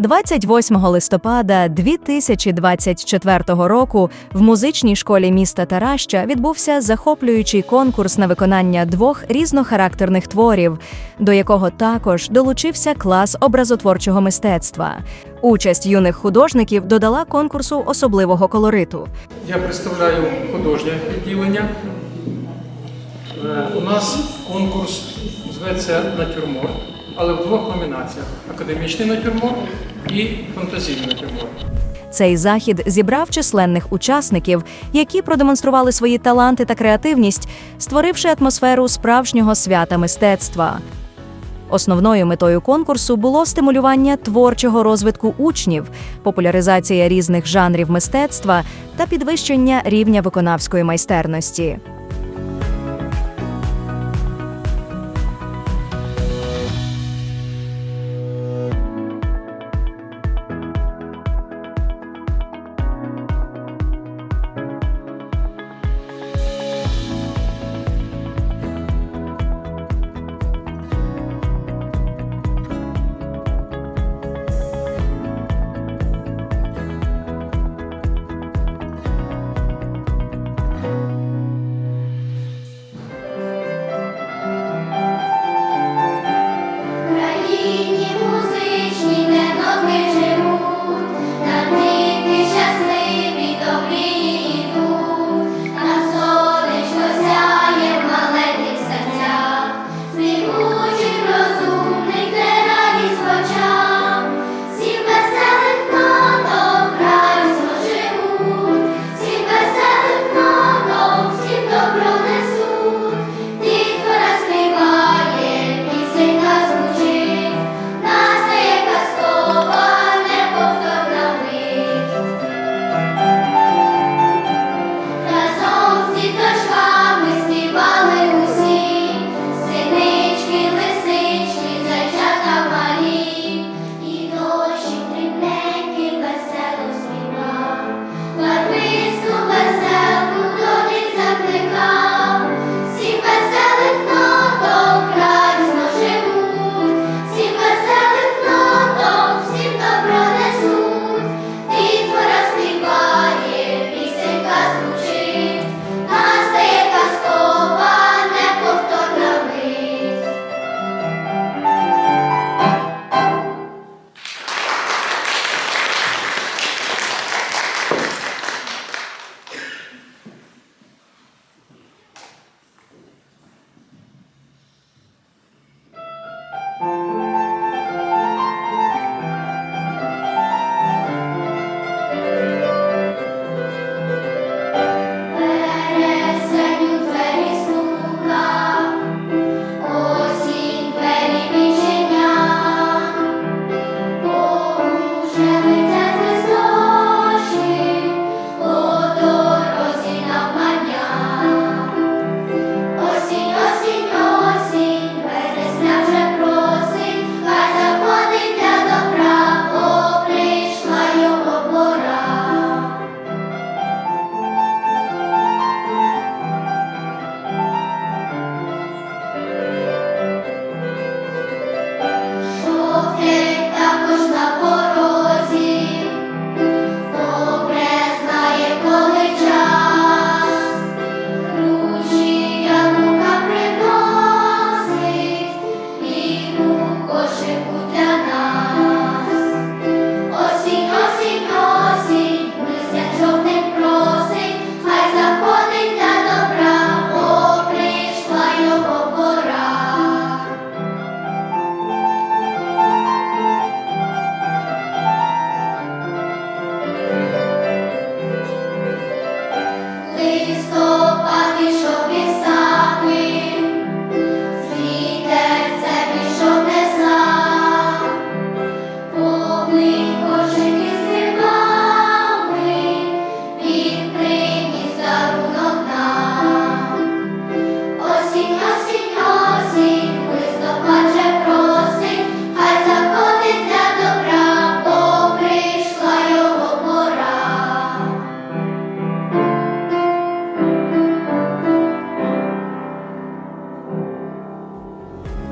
28 листопада 2024 року в музичній школі міста Тараща відбувся захоплюючий конкурс на виконання двох різнохарактерних творів, до якого також долучився клас образотворчого мистецтва. Участь юних художників додала конкурсу особливого колориту. Я представляю художнє відділення. Е, У нас конкурс зветься натюрморт, але в двох номінаціях: академічний натюрморт і фантазійний натюрморт. Цей захід зібрав численних учасників, які продемонстрували свої таланти та креативність, створивши атмосферу справжнього свята мистецтва. Основною метою конкурсу було стимулювання творчого розвитку учнів, популяризація різних жанрів мистецтва та підвищення рівня виконавської майстерності.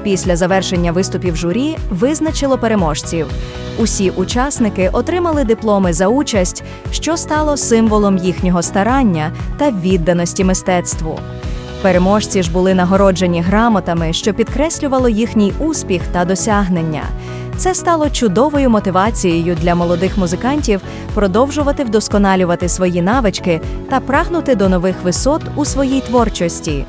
Після завершення виступів журі визначило переможців. Усі учасники отримали дипломи за участь, що стало символом їхнього старання та відданості мистецтву. Переможці ж були нагороджені грамотами, що підкреслювало їхній успіх та досягнення. Це стало чудовою мотивацією для молодих музикантів продовжувати вдосконалювати свої навички та прагнути до нових висот у своїй творчості.